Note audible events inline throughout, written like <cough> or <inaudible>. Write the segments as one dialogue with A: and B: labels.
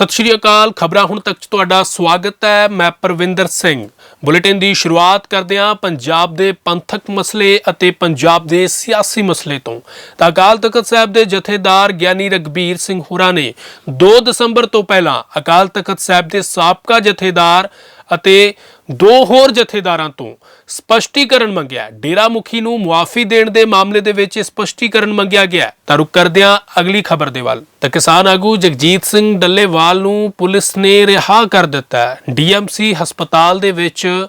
A: ਸਤਿ ਸ਼੍ਰੀ ਅਕਾਲ, ਖਬਰਾਂ ਹੁਣ ਤੱਕ 'ਚ ਤੁਹਾਡਾ ਸਵਾਗਤ ਹੈ। ਮੈਂ ਪਰਵਿੰਦਰ ਸਿੰਘ। ਬੁਲੇਟਿਨ ਦੀ ਸ਼ੁਰੂਆਤ ਕਰਦੇ ਹਾਂ ਪੰਜਾਬ ਦੇ ਪੰਥਕ ਮਸਲੇ ਅਤੇ ਪੰਜਾਬ ਦੇ ਸਿਆਸੀ ਮਸਲੇ ਤੋਂ। ਤਾਂ ਅਕਾਲ ਤਖਤ ਸਾਹਿਬ ਦੇ ਜਥੇਦਾਰ ਗਿਆਨੀ ਰਗਬੀਰ ਸਿੰਘ ਹੋਰਾਂ ਨੇ 2 ਦਸੰਬਰ ਤੋਂ ਪਹਿਲਾਂ ਅਕਾਲ ਤਖਤ ਸਾਹਿਬ ਦੇ ਸਾਬਕਾ ਜਥੇਦਾਰ ਅਤੇ ਦੋ ਹੋਰ ਜਥੇਦਾਰਾਂ ਤੋਂ ਸਪਸ਼ਟੀਕਰਨ ਮੰਗਿਆ ਡੇਰਾ ਮੁਖੀ ਨੂੰ ਮੁਆਫੀ ਦੇਣ ਦੇ ਮਾਮਲੇ ਦੇ ਵਿੱਚ ਸਪਸ਼ਟੀਕਰਨ ਮੰਗਿਆ ਗਿਆ ਤਾਂ ਰੁਕ ਕਰਦਿਆਂ ਅਗਲੀ ਖਬਰ ਦੇ ਵੱਲ। ਤਾਂ ਕਿਸਾਨ ਆਗੂ ਜਗਜੀਤ ਸਿੰਘ ਡੱਲੇਵਾਲ ਨੂੰ ਪੁਲਿਸ ਨੇ ਰਿਹਾ ਕਰ ਦਿੱਤਾ ਹੈ। ਡੀਐਮਸੀ ਹਸਪਤਾਲ ਦੇ ਵਿੱਚ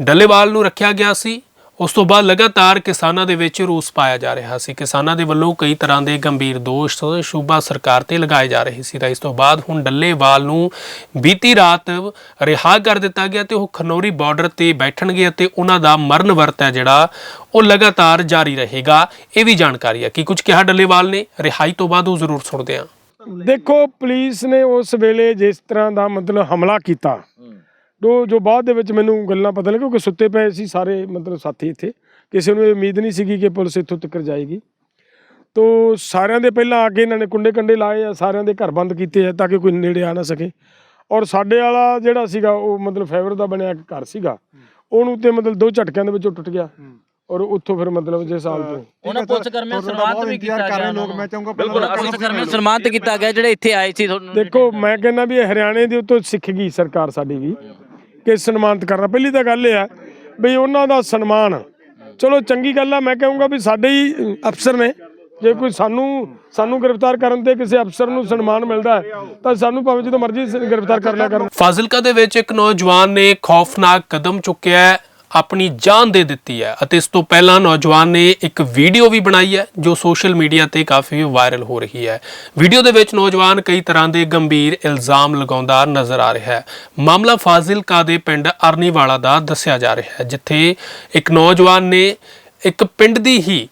A: ਡੱਲੇਵਾਲ ਨੂੰ ਰੱਖਿਆ ਗਿਆ ਸੀ। ਉਸ ਤੋਂ ਬਾਅਦ ਲਗਾਤਾਰ ਕਿਸਾਨਾਂ ਦੇ ਵਿੱਚ ਰੋਸ ਪਾਇਆ ਜਾ ਰਿਹਾ ਸੀ। ਕਿਸਾਨਾਂ ਦੇ ਵੱਲੋਂ ਕਈ ਤਰ੍ਹਾਂ ਦੇ ਗੰਭੀਰ ਦੋਸ਼ ਸੂਬਾ ਸਰਕਾਰ ਤੇ ਲਗਾਏ ਜਾ ਰਹੇ ਸੀ। ਤਾਂ ਇਸ ਤੋਂ ਬਾਅਦ ਹੁਣ ਡੱਲੇਵਾਲ ਨੂੰ ਬੀਤੀ ਰਾਤ ਰਿਹਾ ਕਰ ਦਿੱਤਾ ਗਿਆ ਤੇ ਉਹ ਖਨੌਰੀ ਬਾਰਡਰ ਤੇ ਬੈਠਣਗੇ ਅਤੇ ਉਹਨਾਂ ਦਾ ਮਰਨ ਵਰਤ ਹੈ ਜਿਹੜਾ ਉਹ ਲਗਾਤਾਰ ਜਾਰੀ ਰਹੇਗਾ। ਇਹ ਵੀ ਜਾਣਕਾਰੀ ਹੈ। ਕਿ ਕੁਝ ਕਿਹਾ ਡੱਲੇਵਾਲ ਨੇ? ਰਿਹਾਈ ਤੋਂ ਬਾਅਦ ਉਹ ਜ਼ਰੂਰ ਸੁਣਦੇ ਹਾਂ।
B: ਦੇਖੋ ਪੁਲਿਸ ਨੇ ਉਸ ਵੇਲੇ ਜਿਸ ਤਰ੍ਹਾਂ ਦਾ ਮਤਲਬ ਹਮਲਾ ਕੀਤਾ। ਜੋ ਜੋ ਬਾਅਦ ਦੇ ਵਿੱਚ ਮੈਨੂੰ ਗੱਲਾਂ ਪਤਾ ਲੱਗੀਆਂ ਕਿ ਸੁੱਤੇ ਪਏ ਸੀ ਸਾਰੇ ਮਤਲਬ ਸਾਥੀ ਇੱਥੇ। ਕਿਸੇ ਨੂੰ ਇਹ ਉਮੀਦ ਨਹੀਂ ਸੀਗੀ ਕਿ ਪੁਲਿਸ ਇੱਥੋਂ ਤੱਕ ਜਾਏਗੀ। ਤੋ ਸਾਰਿਆਂ ਦੇ ਪਹਿਲਾਂ ਆ ਕੇ ਇਹਨਾਂ ਨੇ ਕੁੰਡੇ ਕੰਡੇ ਲਾਏ ਆ ਸਾਰਿਆਂ ਦੇ ਘਰ ਬੰਦ ਕੀਤੇ ਆ ਤਾਂ ਕਿ ਕੋਈ ਨੇੜੇ ਆ ਨਾ ਸਕੇ। ਔਰ ਸਾਡੇ ਵਾਲਾ ਜਿਹੜਾ ਸੀਗਾ ਉਹ ਮਤਲਬ ਫਾਈਬਰ ਦਾ ਬਣਿਆ ਇੱਕ ਘਰ ਸੀਗਾ। ਉਹਨੂੰ ਤੇ ਮਤਲਬ ਦੋ ਝਟਕਿਆਂ ਦੇ ਵਿੱਚੋਂ ਟੁੱਟ ਗਿਆ। ਔਰ ਉੱਥੋਂ ਫਿਰ ਮਤਲਬ ਜਿਸ ਹਾਲ ਤੋਂ
C: ਉਹਨਾਂ ਪੁਲਿਸ ਕਰਮੀਆਂ ਸਨਮਾਨਿਤ ਵੀ ਕੀਤਾ ਗਿਆ।
D: ਲੋਕ ਮੈਂ ਚਾਹੂੰਗਾ
C: ਬਿਲਕੁਲ ਪੁਲਿਸ ਕਰਮੀਆਂ ਸਨਮਾਨਿਤ ਕੀਤਾ ਗਿਆ ਜਿਹੜੇ ਇੱਥੇ ਆਏ ਸੀ ਤੁਹਾਨੂੰ।
B: ਦੇਖੋ ਮੈਂ ਕਹਿੰਦਾ ਵੀ ਇਹ ਹਰਿਆਣੇ ਦੇ ਉੱਤੋਂ ਸਿੱਖ ਗਈ ਸਰਕਾਰ ਸਾਡੀ ਵੀ। ਕਿ ਸਨਮਾਨਿਤ ਕਰਨਾ। ਪਹਿਲੀ ਤਾਂ ਗੱਲ ਇਹ ਆ ਵੀ ਉਹਨਾਂ ਦਾ ਸਨਮਾਨ, ਚਲੋ ਚੰਗੀ ਗੱਲ ਆ, ਮੈਂ ਕਹੂੰਗਾ ਵੀ ਸਾਡੇ ਹੀ ਅਫਸਰ ਨੇ। ਜੇ ਕੋਈ ਸਾਨੂੰ ਸਾਨੂੰ ਗ੍ਰਿਫਤਾਰ ਕਰਨ ਤੇ ਕਿਸੇ ਅਫਸਰ ਨੂੰ ਸਨਮਾਨ ਮਿਲਦਾ ਤਾਂ ਸਾਨੂੰ ਭਾਵੇਂ ਜਦੋਂ ਮਰਜ਼ੀ ਗ੍ਰਿਫਤਾਰ ਕਰ ਲਿਆ ਕਰਨ
A: ਫਾਜ਼ਿਲਕਾ ਦੇ ਵਿੱਚ ਇੱਕ ਨੌਜਵਾਨ ਨੇ ਖੌਫਨਾਕ ਕਦਮ ਚੁੱਕਿਆ ਹੈ। ਆਪਣੀ ਜਾਨ ਦੇ ਦਿੱਤੀ ਹੈ ਅਤੇ ਇਸ ਤੋਂ ਪਹਿਲਾਂ ਨੌਜਵਾਨ ਨੇ ਇੱਕ ਵੀਡੀਓ ਵੀ ਬਣਾਈ ਹੈ ਜੋ ਸੋਸ਼ਲ ਮੀਡੀਆ ਤੇ ਕਾਫੀ ਵਾਇਰਲ ਹੋ ਰਹੀ ਹੈ। ਵੀਡੀਓ ਦੇ ਵਿੱਚ ਨੌਜਵਾਨ ਕਈ ਤਰ੍ਹਾਂ ਦੇ ਗੰਭੀਰ ਇਲਜ਼ਾਮ ਲਗਾਉਂਦਾ ਨਜ਼ਰ ਆ ਰਿਹਾ ਹੈ। ਮਾਮਲਾ ਫਾਜ਼ਿਲਕਾ ਦੇ ਪਿੰਡ ਅਰਨੀਵਾਲਾ ਦਾ ਦੱਸਿਆ ਜਾ ਰਿਹਾ ਹੈ, ਜਿੱਥੇ ਇੱਕ ਨੌਜਵਾਨ ਨੇ ਇੱਕ ਪਿੰਡ ਦੀ ਹੀ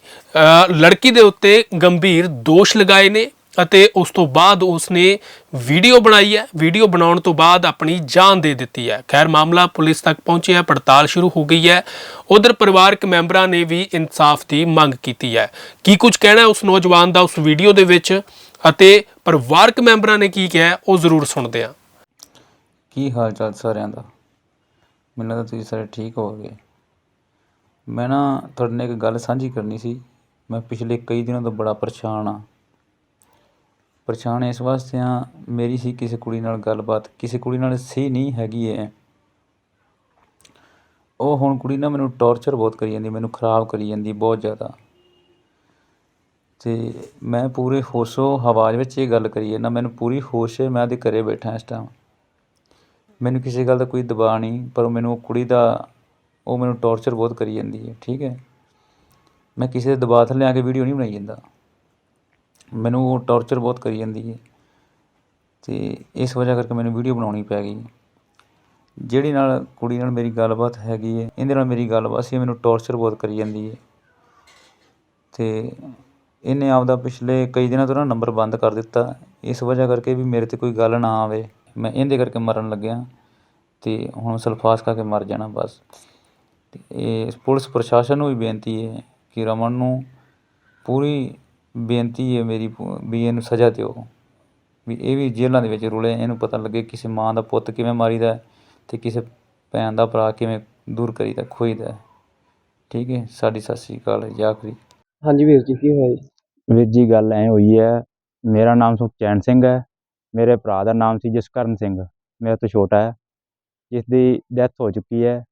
A: ਲੜਕੀ ਦੇ ਉੱਤੇ ਗੰਭੀਰ ਦੋਸ਼ ਲਗਾਏ ਨੇ। ਅਤੇ ਉਸ ਤੋਂ ਬਾਅਦ ਉਸਨੇ ਵੀਡੀਓ ਬਣਾਈ ਹੈ। ਵੀਡੀਓ ਬਣਾਉਣ ਤੋਂ ਬਾਅਦ ਆਪਣੀ ਜਾਨ ਦੇ ਦਿੱਤੀ ਹੈ। ਖੈਰ, ਮਾਮਲਾ ਪੁਲਿਸ ਤੱਕ ਪਹੁੰਚਿਆ ਪੜਤਾਲ ਸ਼ੁਰੂ ਹੋ ਗਈ ਹੈ। ਉਧਰ ਪਰਿਵਾਰਕ ਮੈਂਬਰਾਂ ਨੇ ਵੀ ਇਨਸਾਫ ਦੀ ਮੰਗ ਕੀਤੀ ਹੈ। ਕੀ ਕੁਝ ਕਹਿਣਾ ਹੈ ਉਸ ਨੌਜਵਾਨ ਦਾ ਉਸ ਵੀਡੀਓ ਦੇ ਵਿੱਚ? ਅਤੇ ਪਰਿਵਾਰਕ ਮੈਂਬਰਾਂ ਨੇ ਕੀ ਕਿਹਾ ਉਹ ਜ਼ਰੂਰ ਸੁਣਦੇ ਹਾਂ।
E: ਕੀ ਹਾਲ ਚਾਲ ਸਾਰਿਆਂ ਦਾ? ਮੈਨੂੰ ਤਾਂ ਤੁਸੀਂ ਸਾਰੇ ਠੀਕ ਹੋਵੋਗੇ। ਮੈਂ ਨਾ ਤੁਹਾਡੇ ਨਾਲ ਇੱਕ ਗੱਲ ਸਾਂਝੀ ਕਰਨੀ ਸੀ। ਮੈਂ ਪਿਛਲੇ ਕਈ ਦਿਨਾਂ ਤੋਂ ਬੜਾ ਪਰੇਸ਼ਾਨ ਆ ਪਰੇਸ਼ਾਨ ਇਸ ਵਾਸਤੇ ਆ ਮੇਰੀ ਸੀ ਕਿਸੇ ਕੁੜੀ ਨਾਲ ਗੱਲਬਾਤ, ਕਿਸੇ ਕੁੜੀ ਨਾਲ ਸਹੀ ਨਹੀਂ ਹੈਗੀ ਐ ਉਹ ਹੁਣ ਕੁੜੀ ਨਾ ਮੈਨੂੰ ਟੌਰਚਰ ਬਹੁਤ ਕਰੀ ਜਾਂਦੀ, ਮੈਨੂੰ ਖਰਾਬ ਕਰੀ ਜਾਂਦੀ ਬਹੁਤ ਜ਼ਿਆਦਾ। ਤੇ ਮੈਂ ਪੂਰੇ ਹੋਸ਼ੋ ਹਵਾਜ ਵਿੱਚ ਇਹ ਗੱਲ ਕਰੀ ਨਾ ਮੈਨੂੰ ਪੂਰੀ ਹੋਸ਼ ਹੈ, ਮੈਂ ਉਹਦੇ ਘਰੇ ਬੈਠਾ ਇਸ ਟਾਈਮ ਮੈਨੂੰ ਕਿਸੇ ਗੱਲ ਦਾ ਕੋਈ ਦਬਾਅ ਨਹੀਂ, ਪਰ ਮੈਨੂੰ, ਉਹ ਕੁੜੀ ਦਾ, ਉਹ ਮੈਨੂੰ ਟੌਰਚਰ ਬਹੁਤ ਕਰੀ ਜਾਂਦੀ ਹੈ, ਠੀਕ ਹੈ। ਮੈਂ ਕਿਸੇ ਦੇ ਦਬਾਅ ਥੱਲੇ ਆ ਕੇ ਵੀਡੀਓ ਨਹੀਂ ਬਣਾਈ ਜਾਂਦਾ। ਮੈਨੂੰ ਉਹ ਟੌਰਚਰ ਬਹੁਤ ਕਰੀ ਜਾਂਦੀ ਹੈ ਤੇ ਇਸ ਵਜ੍ਹਾ ਕਰਕੇ ਮੈਨੂੰ ਵੀਡੀਓ ਬਣਾਉਣੀ ਪੈ ਗਈ। ਜਿਹੜੀ ਨਾਲ ਕੁੜੀ ਨਾਲ ਮੇਰੀ ਗੱਲਬਾਤ ਹੈਗੀ ਹੈ, ਇਹਦੇ ਨਾਲ ਮੇਰੀ ਗੱਲਬਾਤ ਸੀ, ਮੈਨੂੰ ਟੌਰਚਰ ਬਹੁਤ ਕਰੀ ਜਾਂਦੀ ਹੈ। ਤੇ ਇਹਨੇ ਆਪਦਾ ਪਿਛਲੇ ਕਈ ਦਿਨਾਂ ਤੋਂ ਨਾ ਨੰਬਰ ਬੰਦ ਕਰ ਦਿੱਤਾ। ਇਸ ਵਜ੍ਹਾ ਕਰਕੇ ਵੀ ਮੇਰੇ ਤੇ ਕੋਈ ਗੱਲ ਨਾ ਆਵੇ। ਮੈਂ ਇਹਦੇ ਕਰਕੇ ਮਰਨ ਲੱਗਿਆ ਤੇ ਹੁਣ ਸਲਫਾਸ ਖਾ ਕੇ ਮਰ ਜਾਣਾ ਬਸ। ਤੇ ਇਹ ਪੁਲਿਸ ਪ੍ਰਸ਼ਾਸਨ ਨੂੰ ਵੀ ਬੇਨਤੀ ਹੈ ਕਿ ਰਮਨ ਨੂੰ ਪੂਰੀ ਬੇਨਤੀ ਹੈ ਮੇਰੀ ਵੀ ਇਹਨੂੰ ਸਜ਼ਾ ਦਿਓ। ਵੀ ਇਹ ਵੀ ਜੇਲ੍ਹਾਂ ਦੇ ਵਿੱਚ ਰੁਲੇ ਇਹਨੂੰ ਪਤਾ ਲੱਗੇ ਕਿਸੇ ਮਾਂ ਦਾ ਪੁੱਤ ਕਿਵੇਂ ਮਾਰੀਦਾ ਹੈ ਤੇ ਕਿਸੇ ਭੈਣ ਦਾ ਭਰਾ ਕਿਵੇਂ ਦੂਰ ਕਰੀਦਾ ਖੋਈਦਾ। ਠੀਕ ਹੈ ਸਾਡੀ ਸਤਿ ਸ੍ਰੀ ਅਕਾਲ ਜੀ ਆਖਰੀ।
F: ਹਾਂਜੀ ਵੀਰ ਜੀ ਕੀ ਹੋਇਆ ਜੀ? ਵੀਰ ਜੀ ਗੱਲ ਐ ਹੋਈ ਹੈ ਮੇਰਾ ਨਾਮ ਸੁਖਚੈਨ ਸਿੰਘ ਹੈ ਮੇਰੇ ਭਰਾ ਦਾ ਨਾਮ ਸੀ ਜਸਕਰਨ ਸਿੰਘ ਮੇਰੇ ਤੋਂ ਛੋਟਾ ਹੈ। ਜਿਸ ਦੀ ਡੈਥ ਹੋ ਚੁੱਕੀ ਹੈ।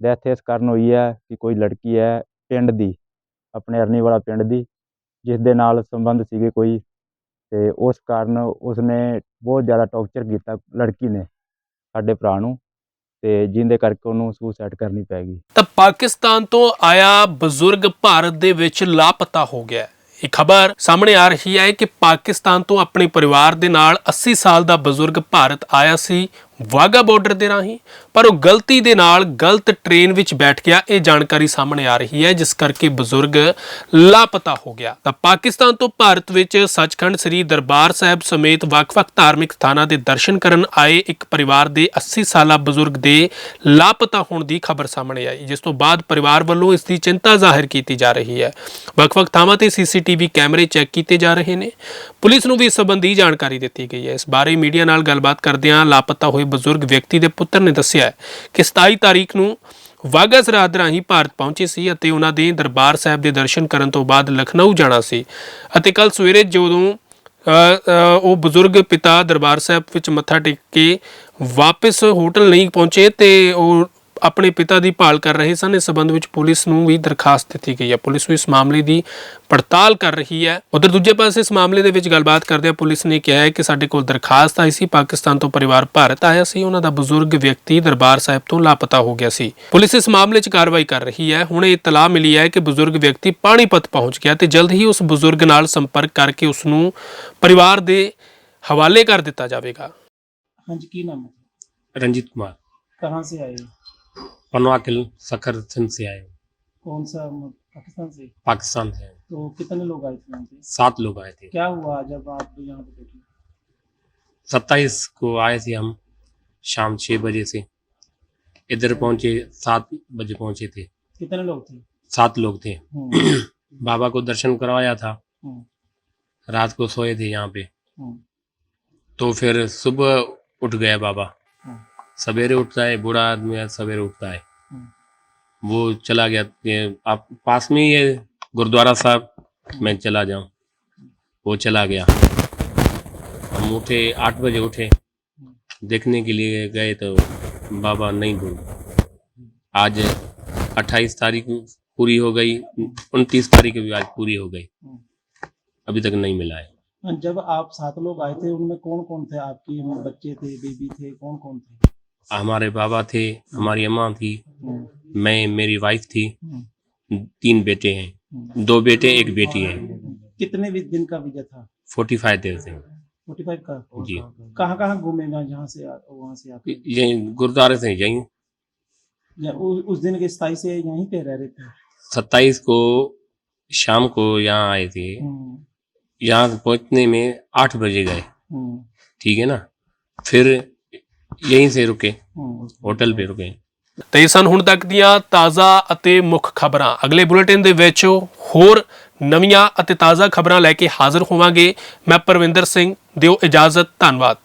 F: ਡੈਥ ਇਸ ਕਾਰਨ ਹੋਈ ਹੈ ਕਿ ਕੋਈ ਲੜਕੀ ਹੈ ਪਿੰਡ ਦੀ ਆਪਣੇ ਅਰਨੀ ਵਾਲਾ ਪਿੰਡ ਦੀ ਜਿਸ ਦੇ ਨਾਲ ਸੰਬੰਧ ਸੀਗੇ ਕੋਈ ਤੇ ਉਸ ਕਾਰਨ ਉਸਨੇ ਬਹੁਤ ਜ਼ਿਆਦਾ ਟੌਰਚਰ ਕੀਤਾ ਲੜਕੀ ਨੇ, ਸਾਡੇ ਭਰਾ ਨੂੰ ਤੇ ਜਿਹਦੇ ਕਰਕੇ ਉਹਨੂੰ ਸੁਸਾਈਡ ਕਰਨੀ ਪੈ ਗਈ।
A: ਤਾਂ ਪਾਕਿਸਤਾਨ ਤੋਂ ਆਇਆ ਬਜ਼ੁਰਗ ਭਾਰਤ ਦੇ ਵਿੱਚ ਲਾਪਤਾ ਹੋ ਗਿਆ ਇਹ ਖਬਰ ਸਾਹਮਣੇ ਆ ਰਹੀ ਹੈ ਕਿ ਪਾਕਿਸਤਾਨ ਤੋਂ ਆਪਣੇ ਪਰਿਵਾਰ ਦੇ ਨਾਲ 80 ਸਾਲ ਦਾ ਬਜ਼ੁਰਗ ਭਾਰਤ ਆਇਆ ਸੀ। ਵਾਗਾ ਬਾਰਡਰ ਦੇ ਰਾਹੀਂ, ਪਰ ਉਹ ਗਲਤੀ ਦੇ ਨਾਲ ਗਲਤ ਟ੍ਰੇਨ ਵਿੱਚ ਬੈਠ ਗਿਆ। ਇਹ ਜਾਣਕਾਰੀ ਸਾਹਮਣੇ ਆ ਰਹੀ ਹੈ, ਜਿਸ ਕਰਕੇ ਬਜ਼ੁਰਗ ਲਾਪਤਾ ਹੋ ਗਿਆ। ਤਾਂ ਪਾਕਿਸਤਾਨ ਤੋਂ ਭਾਰਤ ਵਿੱਚ ਸੱਚਖੰਡ ਸ੍ਰੀ ਦਰਬਾਰ ਸਾਹਿਬ ਸਮੇਤ ਵੱਖ-ਵੱਖ ਧਾਰਮਿਕ ਸਥਾਨਾਂ ਦੇ ਦਰਸ਼ਨ ਕਰਨ ਆਏ ਇੱਕ ਪਰਿਵਾਰ ਦੇ 80 ਸਾਲਾ ਬਜ਼ੁਰਗ ਦੇ ਲਾਪਤਾ ਹੋਣ ਦੀ ਖਬਰ ਸਾਹਮਣੇ ਆਈ, ਜਿਸ ਤੋਂ ਬਾਅਦ ਪਰਿਵਾਰ ਵੱਲੋਂ ਇਸ ਦੀ ਚਿੰਤਾ ਜ਼ਾਹਿਰ ਕੀਤੀ ਜਾ ਰਹੀ ਹੈ। ਵੱਖ-ਵੱਖ ਥਾਵਾਂ ਤੇ ਸੀਸੀਟੀਵੀ ਕੈਮਰੇ ਚੈੱਕ ਕੀਤੇ ਜਾ ਰਹੇ ਨੇ। ਪੁਲਿਸ ਨੂੰ ਵੀ ਇਸ ਸੰਬੰਧੀ ਜਾਣਕਾਰੀ ਦਿੱਤੀ ਗਈ ਹੈ। ਇਸ ਬਾਰੇ ਮੀਡੀਆ ਨਾਲ ਗੱਲਬਾਤ ਕਰਦਿਆਂ ਲਾਪਤਾ ਹੋਏ ਬਜ਼ੁਰਗ ਵਿਅਕਤੀ ਦੇ ਪੁੱਤਰ ਨੇ ਦੱਸਿਆ ਕਿ 27 ਤਾਰੀਖ ਨੂੰ ਵਾਘਾ ਸਰਹੱਦ ਰਾਹੀਂ ਭਾਰਤ ਪਹੁੰਚੇ ਸੀ ਅਤੇ ਉਹਨਾਂ ਦੇ ਦਰਬਾਰ ਸਾਹਿਬ ਦੇ ਦਰਸ਼ਨ ਕਰਨ ਤੋਂ ਬਾਅਦ ਲਖਨਊ ਜਾਣਾ ਸੀ ਅਤੇ ਕੱਲ ਸਵੇਰੇ ਜਦੋਂ ਅ, ਉਹ ਬਜ਼ੁਰਗ ਪਿਤਾ ਦਰਬਾਰ ਸਾਹਿਬ ਵਿੱਚ ਮੱਥਾ ਟੇਕ ਕੇ ਵਾਪਸ ਹੋਟਲ ਨਹੀਂ ਪਹੁੰਚੇ ਤੇ ਉਹ ਆਪਣੇ ਪਿਤਾ ਦੀ ਭਾਲ ਕਰ ਰਹੇ ਸਨ ਇਸ ਸਬੰਧ ਵਿੱਚ ਪੁਲਿਸ ਨੂੰ ਵੀ ਦਰਖਾਸਤ ਦਿੱਤੀ ਗਈ ਹੈ। ਪੁਲਿਸ ਵੀ ਇਸ ਮਾਮਲੇ ਦੀ ਪੜਤਾਲ ਕਰ ਰਹੀ ਹੈ। ਉਧਰ ਦੂਜੇ ਪਾਸੇ ਇਸ ਮਾਮਲੇ ਦੇ ਵਿੱਚ ਗੱਲਬਾਤ ਕਰਦੇ ਪੁਲਿਸ ਨੇ ਕਿਹਾ ਹੈ ਕਿ ਸਾਡੇ ਕੋਲ ਦਰਖਾਸਤ ਆਈ ਸੀ ਪਾਕਿਸਤਾਨ ਤੋਂ ਪਰਿਵਾਰ ਭਾਰਤ ਆਇਆ ਸੀ। ਉਹਨਾਂ ਦਾ ਬਜ਼ੁਰਗ ਵਿਅਕਤੀ ਦਰਬਾਰ ਸਾਹਿਬ ਤੋਂ ਲਾਪਤਾ ਹੋ ਗਿਆ ਸੀ। ਪੁਲਿਸ ਇਸ ਮਾਮਲੇ 'ਚ ਕਾਰਵਾਈ ਕਰ ਰਹੀ ਹੈ। ਹੁਣ ਇਹ ਤਲਾਹ ਮਿਲੀ ਹੈ ਕਿ ਬਜ਼ੁਰਗ ਵਿਅਕਤੀ ਪਾਣੀਪਤ ਪਹੁੰਚ ਗਿਆ ਤੇ ਜਲਦ ਹੀ ਉਸ ਬਜ਼ੁਰਗ ਨਾਲ ਸੰਪਰਕ ਕਰਕੇ ਉਸ ਨੂੰ ਪਰਿਵਾਰ ਦੇ ਹਵਾਲੇ ਕਰ ਦਿੱਤਾ ਜਾਵੇਗਾ।
D: ਹਾਂਜੀ ਕੀ ਨਾਮ ਹੈ?
G: ਰਣਜੀਤ ਕੁਮਾਰ।
D: ਕਹਾਂ ਸੇ ਆਏ हो?
G: पनवाकिल सखर सिंह से आए।
D: कौन सा पाकिस्तान से?
G: पाकिस्तान से
D: तो कितने लोग आए थे
G: सात लोग आए थे।
D: क्या हुआ जब आप यहाँ पे बैठे?
G: सत्ताईस को आए थे हम शाम छः बजे से। इधर पहुँचे सात बजे पहुँचे थे।
D: कितने लोग थे?
G: सात लोग थे।
D: हम्म, <clears throat>
G: बाबा को दर्शन करवाया था।
D: हम्म,
G: रात को सोए थे यहाँ पे।
D: हम्म,
G: तो फिर सुबह उठ गए बाबा। सवेरे उठता है बूढ़ा आदमी सवेरे उठता है। वो चला गया आप पास में ही गुरुद्वारा साहब मैं चला जाऊँ। वो चला गया। हम उठे आठ बजे उठे। देखने के लिए गए तो बाबा नहीं ढूंढ आज अट्ठाईस तारीख पूरी हो गई उनतीस तारीख भी आज पूरी हो गई। अभी तक नहीं मिला हाँ,
D: जब आप सात लोग आए थे उनमें कौन कौन थे? आपके बच्चे थे बेबी थे कौन कौन थे?
G: हमारे बाबा थे हमारी अम्मा थी
D: हम्म,
G: मैं मेरी वाइफ थी
D: हम्म,
G: तीन बेटे हैं।
D: हम्म।
G: दो बेटे एक बेटी है।
D: कितने दिन का वीज़ा था?
G: फोर्टी फाइव डेज़ हैं।
D: फोर्टी फाइव का?
G: जी।
D: कहाँ कहाँ घूमेगा जहाँ से वहाँ से आप
G: ये गुरुद्वारे से यहीं।
D: उस दिन के स्थायी से यहीं पे रह रहे थे?
G: सत्ताईस को शाम को यहाँ आए थे।
D: हम्म,
G: यहाँ पहुँचने में आठ बजे गए।
D: हम्म,
G: ठीक है ना? फिर यहीं से रुके
D: हम्म।
G: होटल पे रुके
A: ਤੇ ਇਹ ਸਨ ਹੁਣ ਤੱਕ ਦੀਆਂ ਤਾਜ਼ਾ ਅਤੇ ਮੁੱਖ ਖਬਰਾਂ ਅਗਲੇ ਬੁਲੇਟਿਨ ਦੇ ਵਿੱਚ ਹੋਰ ਨਵੀਆਂ ਅਤੇ ਤਾਜ਼ਾ ਖਬਰਾਂ ਲੈ ਕੇ ਹਾਜ਼ਰ ਹੋਵਾਂਗੇ ਮੈਂ ਪਰਵਿੰਦਰ ਸਿੰਘ ਦਿਓ ਇਜਾਜ਼ਤ ਧੰਨਵਾਦ